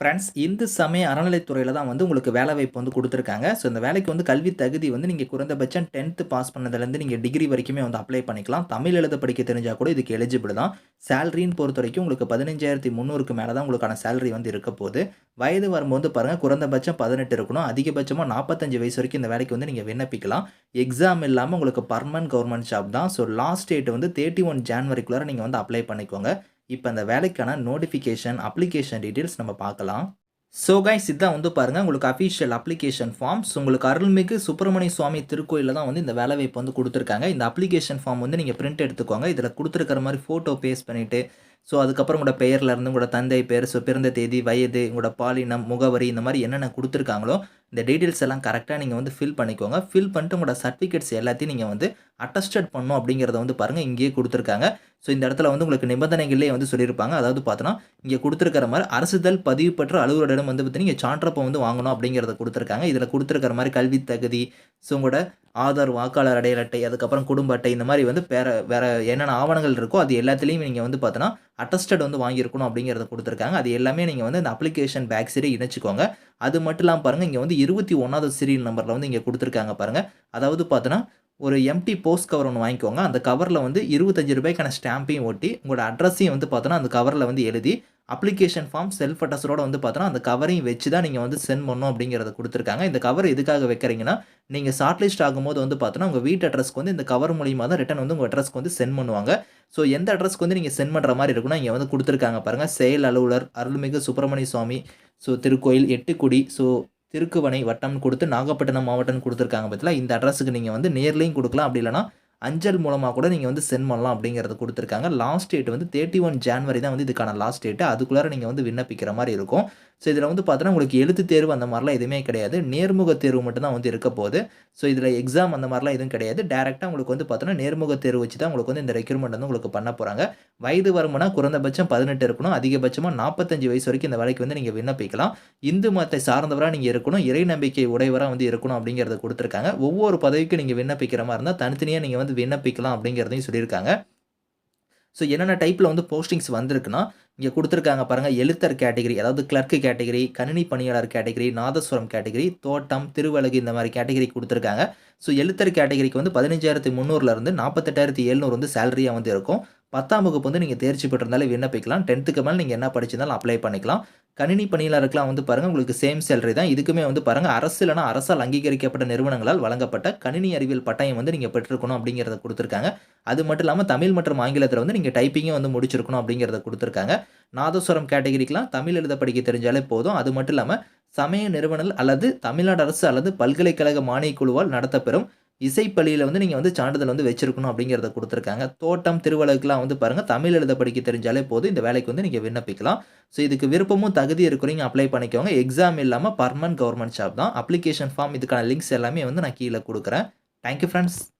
Friends Hindu சமய அறநிலைத்துறையில் தான் வந்து உங்களுக்கு வேலைவாய்ப்பு வந்து கொடுத்துருக்காங்க ஸோ இந்த வேலைக்கு வந்து கல்வி தகுதி வந்து நீங்கள் குறைந்தபட்சம் 10த் பாஸ் பண்ணதுலேருந்து நீங்கள் டிகிரி வரைக்குமே வந்து அப்ளை பண்ணிக்கலாம். தமிழ் எழுத படிக்க தெரிஞ்சால் கூட இதுக்கு எலிஜிபிள் தான். சேலரின்னு பொறுத்தவரைக்கும் உங்களுக்கு பதினஞ்சாயிரத்தி முந்நூறுக்கு மேலே தான் உங்களுக்கான சேலரி வந்து இருக்க போகுது வயது வரம்பு வந்து குறைந்தபட்சம் 18 இருக்கணும். அதிகபட்சமாக நாற்பத்தஞ்சு வயசு வரைக்கும் இந்த வேலைக்கு வந்து நீங்கள் விண்ணப்பிக்கலாம். எக்ஸாம் இல்லாமல் உங்களுக்கு பர்மனன்ட் கவர்மெண்ட் ஜாப் தான். ஸோ லாஸ்ட் டேட் வந்து 31 ஜான்வரிக்குள்ளார நீங்கள் வந்து அப்ளை பண்ணிக்கோங்க. இப்போ அந்த வேலைக்கான நோட்டிஃபிகேஷன், அப்ளிகேஷன் டீட்டெயில்ஸ் நம்ம பார்க்கலாம். ஸோ கைஸ் இதான் வந்து பாருங்கள் உங்களுக்கு அஃபிஷியல் அப்ளிகேஷன் ஃபார்ம்ஸ். உங்களுக்கு அருள்மிகு சுப்பிரமணிய சுவாமி திருக்கோயில்ல தான் வந்து இந்த வேலைவாய்ப்பு வந்து கொடுத்துருக்காங்க இந்த அப்ளிகேஷன் ஃபார்ம் வந்து நீங்கள் பிரிண்ட் எடுத்துக்கோங்க. இதில் கொடுத்துருக்கிற மாதிரி ஃபோட்டோ பேஸ் பண்ணிவிட்டு ஸோ அதுக்கப்புறம் உங்களோட பெயர்ல இருந்து உங்களோட தந்தை பேர் ஸோ பிறந்த தேதி, வயது, உங்களோட பாலினம், முகவரி இந்த மாதிரி என்னென்ன கொடுத்துருக்காங்களோ இந்த டீட்டெயில்ஸ் எல்லாம் கரெக்டாக நீங்கள் வந்து ஃபில் பண்ணிக்கோங்க. ஃபில் பண்ணிட்டு உங்களோட சர்டிஃபிகேட்ஸ் எல்லாத்தையும் நீங்கள் வந்து அட்டஸ்டட் பண்ணும் அப்படிங்கிறத வந்து பாருங்கள் இங்கேயே கொடுத்துருக்காங்க ஸோ இந்த இடத்துல வந்து உங்களுக்கு நிபந்தனைகள்லேயே வந்து சொல்லியிருப்பாங்க. அதாவது பார்த்தோன்னா, இங்கே கொடுத்துருக்கிற மாதிரி அரசுதல் பதிவு பெற்ற அலுவலரிடம் வந்து பார்த்தீங்கன்னா, நீங்கள் சான்றப்ப வந்து வாங்கணும் அப்படிங்கிறத கொடுத்துருக்காங்க இதில் கொடுத்துருக்கிற மாதிரி கல்வி தகுதி, ஸோ உங்களோட ஆதார், வாக்காளர் அடையாள அட்டை, அதுக்கப்புறம் குடும்ப அட்டை இந்த மாதிரி வந்து வேறு வேற என்னென்ன ஆவணங்கள் இருக்கோ அது எல்லாத்துலேயும் நீங்கள் வந்து பார்த்தோன்னா, அட்டஸ்டட் வந்து வாங்கியிருக்கணும் அப்படிங்கிறத கொடுத்துருக்காங்க. அது எல்லாமே நீங்கள் வந்து இந்த அப்ளிகேஷன் பேக் சைடு இணைச்சிக்கோங்க. அது மட்டும் இல்லாமல் பாருங்கள் இங்கே வந்து 21வது சீரியல் நம்பரில் வந்து இங்கே கொடுத்துருக்காங்க பாருங்கள் அதாவது பார்த்தோன்னா, ஒரு எம்டி போஸ்ட் கவர் ஒன்று வாங்கிக்கோங்க. அந்த கவரில் வந்து இருபத்தஞ்சி ரூபாய்க்கான ஸ்டாம்பையும் ஒட்டி, உங்களோட அட்ரஸையும் வந்து பார்த்தோன்னா, அந்த கவரில் வந்து எழுதி, அப்ளிகேஷன் ஃபார்ம் செல்ஃப் அட்டஸ்டடோட வந்து பார்த்தோன்னா, அந்த கவரையும் வச்சு தான் நீங்கள் வந்து சென்ட் பண்ணணும் அப்படிங்கிறத கொடுத்துருக்காங்க. இந்த கவர் எதுக்காக வைக்கிறீங்கன்னா, நீங்கள் ஷார்ட் லிஸ்ட் ஆகும்போது வந்து பார்த்தோன்னா, உங்கள் வீட்டு அட்ரஸ்க்கு வந்து இந்த கவர் மூலியமாக தான் ரிட்டர்ன் வந்து உங்கள் அட்ரஸ்க்கு வந்து சென்ட் பண்ணுவாங்க. ஸோ எந்த அட்ரஸ்க்கு வந்து நீங்கள் சென்ட் பண்ணுற மாதிரி இருக்குன்னா, இங்கே வந்து கொடுத்துருக்காங்க பாருங்கள் செயல் அலுவலர் அருள்மிகு சுப்பிரமணிய சுவாமி ஸோ திருக்கோயில், எட்டுக்குடி ஸோ திருக்குவனை வட்டம்னு கொடுத்து நாகப்பட்டினம் மாவட்டம்னு கொடுத்துருக்காங்க பார்த்தீங்களா, இந்த அட்ரஸுக்கு நீங்கள் வந்து நேர்லேயும் கொடுக்கலாம். அப்படி இல்லைனா அஞ்சல் மூலமாக கூட நீங்கள் வந்து சென்ட் பண்ணலாம் அப்படிங்கிறத கொடுத்துருக்காங்க லாஸ்ட் டேட் வந்து 31 ஜான்வரி தான் வந்து இதுக்கான லாஸ்ட் டேட்டு அதுக்குள்ளார நீங்கள் வந்து விண்ணப்பிக்கிற மாதிரி இருக்கும். ஸோ இதில் வந்து பார்த்தோன்னா, உங்களுக்கு எழுத்துத் தேர்வு அந்த மாதிரிலாம் எதுவுமே கிடையாது. நேர்முக தேர்வு மட்டும்தான் வந்து இருக்க போகுது ஸோ இதில் எக்ஸாம் அந்த மாதிரிலாம் எதுவும் கிடையாது. டேரெக்டாக உங்களுக்கு வந்து பார்த்தோன்னா, நேர்முக தேர்வு வச்சு தான் உங்களுக்கு வந்து இந்த ரெக்யூர்மெண்ட் வந்து உங்களுக்கு பண்ண போகிறாங்க வயது வரம்புனா குறைந்தபட்சம் 18 இருக்கணும். அதிகபட்சமாக நாற்பத்தஞ்சு வயசு வரைக்கும் இந்த வேலைக்கு வந்து நீங்கள் விண்ணப்பிக்கலாம். இந்து மதத்தை சார்ந்தவராக நீங்கள் இருக்கணும். இறை நம்பிக்கை உடையவராக வந்து இருக்கணும் அப்படிங்கிறத கொடுத்துருக்காங்க ஒவ்வொரு பதவிக்கும் நீங்கள் விண்ணப்பிக்கிற மாதிரி இருந்தால் தனித்தனியாக நீங்கள் வந்து விண்ணப்பிக்கலாம் அப்படிங்கிறதையும் சொல்லியிருக்காங்க. ஸோ என்னென்ன டைப்பில் வந்து போஸ்டிங்ஸ் வந்திருக்குன்னா, இங்கே கொடுத்துருக்காங்க பாருங்கள் எழுத்தர் கேட்டகரி அதாவது கிளர்க்கு கேட்டகரி, கணினி பணியாளர் கேட்டகரி, நாதஸ்வரம் கேட்டகரி, தோட்டம், திருவழகு இந்த மாதிரி கேட்டகரி கொடுத்துருக்காங்க ஸோ எழுத்தர் கேட்டகரிக்கு வந்து பதினஞ்சாயிரத்து முந்நூறுலேருந்து நாற்பத்தெட்டாயிரத்தி எழுநூறு வந்து சேலரியாக வந்து இருக்கும். 10ஆம் வகுப்பு வந்து நீங்கள் தேர்ச்சி பெற்றிருந்தாலே விண்ணப்பிக்கலாம். டென்த்துக்கு மேலே நீங்கள் என்ன படிச்சிருந்தாலும் அப்ளை பண்ணிக்கலாம். கணினி பணியாளருக்குலாம் வந்து பாருங்கள் உங்களுக்கு சேம் சேலரி தான். இதுக்குமே வந்து பாருங்கள் அரசு இல்லைனா அரசால் அங்கீகரிக்கப்பட்ட நிறுவனங்களால் வழங்கப்பட்ட கணினி அறிவியல் பட்டயம் வந்து நீங்கள் பெற்றிருக்கணும் அப்படிங்கிறத கொடுத்துருக்காங்க அது மட்டும் இல்லாமல் தமிழ் மற்றும் ஆங்கிலத்தில் வந்து நீங்கள் டைப்பிங்கே வந்து முடிச்சிருக்கணும் அப்படிங்கிறத கொடுத்துருக்காங்க நாதஸ்வரம் கேட்டகரிக்கெலாம் தமிழ் எழுத படிக்க தெரிஞ்சாலே போதும். அது மட்டும் இல்லாமல் சமய நிறுவனங்கள் அல்லது தமிழ்நாடு அரசு அல்லது பல்கலைக்கழக மானியக் குழுவால் நடத்தப்பெறும் இசைப்பள்ளியில் வந்து நீங்கள் வந்து சான்றிதழ் வந்து வச்சிருக்கணும் அப்படிங்கிறத கொடுத்துருக்காங்க தோட்டம், திருவழகுக்குலாம் வந்து பாருங்கள் தமிழ் எழுத படிக்க தெரிஞ்சாலே போதும். இந்த வேலைக்கு வந்து நீங்கள் விண்ணப்பிக்கலாம். ஸோ இதுக்கு விருப்பமும் தகுதி இருக்கிறீங்க அப்ளை பண்ணிக்கோங்க. எக்ஸாம் இல்லாமல் பர்மனன்ட் கவர்மெண்ட் ஜாப் தான். அப்ளிகேஷன் ஃபார்ம் இதுக்கான லிங்க்ஸ் எல்லாமே வந்து நான் கீழே கொடுக்குறேன் தேங்க் யூ